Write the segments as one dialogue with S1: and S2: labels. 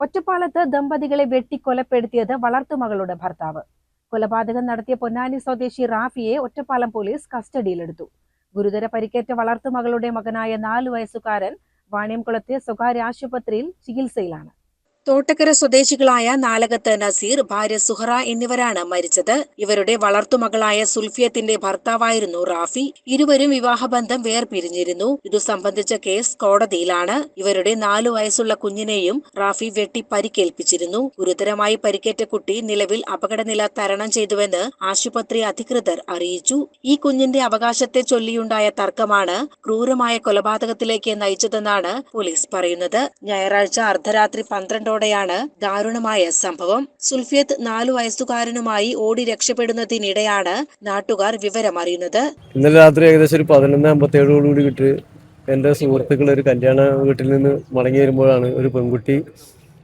S1: ഒറ്റപ്പാലത്ത് ദമ്പതികളെ വെട്ടിക്കൊലപ്പെടുത്തിയത് വളർത്തുമകളുടെ ഭർത്താവ്. കൊലപാതകം നടത്തിയ പൊന്നാനി സ്വദേശി റാഫിയെ ഒറ്റപ്പാലം പോലീസ് കസ്റ്റഡിയിലെടുത്തു. ഗുരുതര പരിക്കേറ്റ വളർത്തുമകളുടെ മകനായ നാലു വയസ്സുകാരൻ വാണിയംകുളത്തെ സ്വകാര്യ ആശുപത്രിയിൽ ചികിത്സയിലാണ്. തോട്ടക്കര സ്വദേശികളായ നാലകത്ത് നസീർ ഭാര്യ സുഹറ എന്നിവരാണ് മരിച്ചത്. ഇവരുടെ വളർത്തുമകളായ സുൽഫിയത്തിന്റെ ഭർത്താവായിരുന്നു റാഫി. ഇരുവരും വിവാഹബന്ധം വേർപിരിഞ്ഞിരുന്നു. ഇതു സംബന്ധിച്ച കേസ് കോടതിയിലാണ്. ഇവരുടെ നാലു വയസ്സുള്ള കുഞ്ഞിനെയും റാഫി വെട്ടി പരിക്കേൽപ്പിച്ചിരുന്നു ഗുരുതരമായി പരിക്കേറ്റ കുട്ടി നിലവിൽ അപകടനില തരണം ചെയ്തുവെന്ന് ആശുപത്രി അധികൃതർ അറിയിച്ചു. ഈ കുഞ്ഞിന്റെ അവകാശത്തെ ചൊല്ലിയുണ്ടായ തർക്കമാണ് ക്രൂരമായ കൊലപാതകത്തിലേക്ക് നയിച്ചതെന്നാണ് പോലീസ് പറയുന്നത്. ഞായറാഴ്ച അർദ്ധരാത്രി പന്ത്രണ്ടോടെയാണ് ദാരുണമായ സംഭവം. സുൽഫിയത്ത് നാലു വയസ്സുകാരനുമായി ഓടി രക്ഷപ്പെടുന്നതിനിടെയാണ് നാട്ടുകാർ വിവരം അറിയുന്നത്
S2: ഇന്നലെ രാത്രി ഏകദേശം ഒരു പതിനൊന്ന് അമ്പത്തേഴോടുകൂടി കിട്ടി എന്റെ സുഹൃത്തുക്കൾ ഒരു കല്യാണ വീട്ടിൽ നിന്ന് മടങ്ങി വരുമ്പോഴാണ് ഒരു പെൺകുട്ടി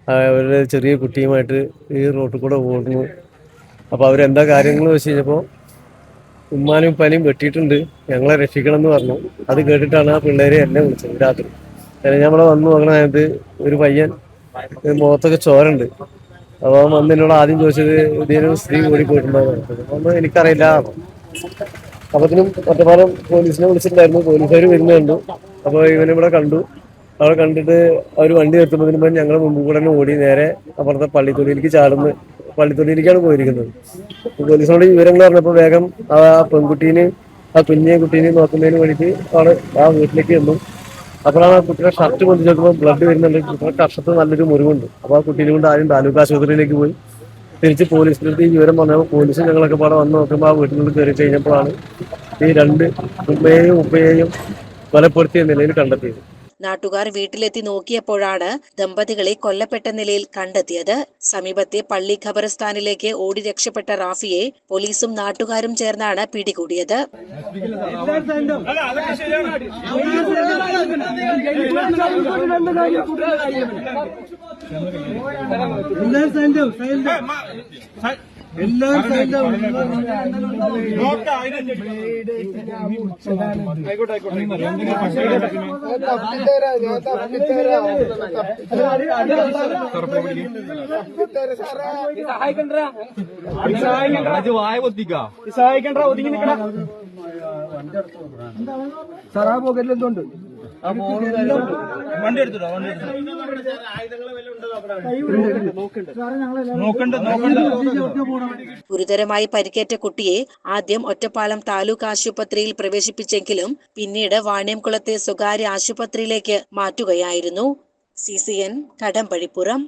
S2: അവരുടെ ചെറിയ കുട്ടിയുമായിട്ട് ഈ റോട്ടിൽ കൂടെ ഓടുന്നു അപ്പോൾ അവരെന്താ കാര്യങ്ങൾ വെച്ച് കഴിഞ്ഞപ്പോൾ ഉമ്മാനും ഉപ്പാനും വെട്ടിയിട്ടുണ്ട്. ഞങ്ങളെ രക്ഷിക്കണം എന്ന് പറഞ്ഞു. അത് കേട്ടിട്ടാണ് ആ പിള്ളേരെ എന്നെ വിളിച്ചത് രാത്രി. ഞാൻ നമ്മളെ വന്നു നോക്കണ ഒരു പയ്യൻ മുഖത്തൊക്കെ ചോരണ്ട് അവൻ വന്ന് എന്നോട് ആദ്യം ചോദിച്ചത് ഇതിന് സ്ത്രീ ഓടി പോയിട്ടുണ്ടായിരുന്നു ഒന്നും എനിക്കറിയില്ല. അപ്പത്തിനും ഒറ്റപ്പാലം പോലീസിനെ വിളിച്ചിട്ടുണ്ടായിരുന്നു. പോലീസുകാർ വരുന്നുണ്ട് അപ്പോൾ ഇവനെ ഇവിടെ കണ്ടു. അവിടെ കണ്ടിട്ട് അവർ വണ്ടി നിർത്തുന്നതിന് മുമ്പ് ഞങ്ങൾ മുമ്പ് കൂടെ തന്നെ ഓടി നേരെ അപ്പുറത്തെ പള്ളിത്തൊടിയിലേക്ക് ചാടുന്നു. പള്ളിത്തൊടിയിലേക്കാണ് പോയിരിക്കുന്നത്. പോലീസിനോട് വിവരങ്ങൾ പറഞ്ഞപ്പോൾ വേഗം ആ പെൺകുട്ടീനെ ആ കുഞ്ഞെ കുട്ടീനെ നോക്കുന്നതിന് വേണ്ടിയിട്ട് അവിടെ ആ വീട്ടിലേക്ക് ചെന്നു. അപ്പോഴാണ് ആ കുട്ടിയുടെ ഷർട്ട് കൊണ്ട് നോക്കുമ്പോൾ ബ്ലഡ് വരുന്നുണ്ടെങ്കിൽ കുട്ടിയുടെ കർഷത്ത് നല്ലൊരു മുറിവുണ്ട്. അപ്പോൾ ആ കുട്ടീനെ കൊണ്ട് ആരും താലൂക്ക് ആശുപത്രിയിലേക്ക് പോയി. തിരിച്ച് പോലീസിന്റെ അടുത്ത് ഈ വിവരം പറഞ്ഞപ്പോൾ പോലീസ് ഞങ്ങളൊക്കെ പാടെ വന്ന് നോക്കുമ്പോൾ ആ വീട്ടിനുള്ളിൽ കയറി കഴിഞ്ഞപ്പോഴാണ് ഈ രണ്ട് ഉമ്മയെയും ഉപ്പയെയും കൊലപ്പെടുത്തിയ നിലയിൽ കണ്ടെത്തിയത്.
S1: നാട്ടുകാർ വീട്ടിലെത്തി നോക്കിയപ്പോഴാണ് ദമ്പതികളെ കൊല്ലപ്പെട്ട നിലയിൽ കണ്ടെത്തിയത്. സമീപത്തെ പള്ളി ഖബർസ്ഥാനിലേക്ക് ഓടി രക്ഷപ്പെട്ട റാഫിയെ പോലീസും നാട്ടുകാരും ചേർന്നാണ് പിടികൂടിയത്.
S3: എല്ലാരും സൈലന്റ് സൈലന്റ് എല്ലാം
S4: വായ
S3: സഹായിക്കണ്ട? ഒതുങ്ങി നിൽക്കണ സാറാ എന്തുണ്ട്? വണ്ടി എടുത്തിട്ടോ വണ്ടി നോക്കണ്ട നോക്കണ്ട.
S1: ഗുരുതരമായി പരിക്കേറ്റ കുട്ടിയെ ആദ്യം ഒറ്റപ്പാലം താലൂക്ക് ആശുപത്രിയിൽ പ്രവേശിപ്പിച്ചെങ്കിലും പിന്നീട് വാണിയംകുളത്തെ സ്വകാര്യ ആശുപത്രിയിലേക്ക് മാറ്റുകയായിരുന്നു. C C N Kadambazhipuram.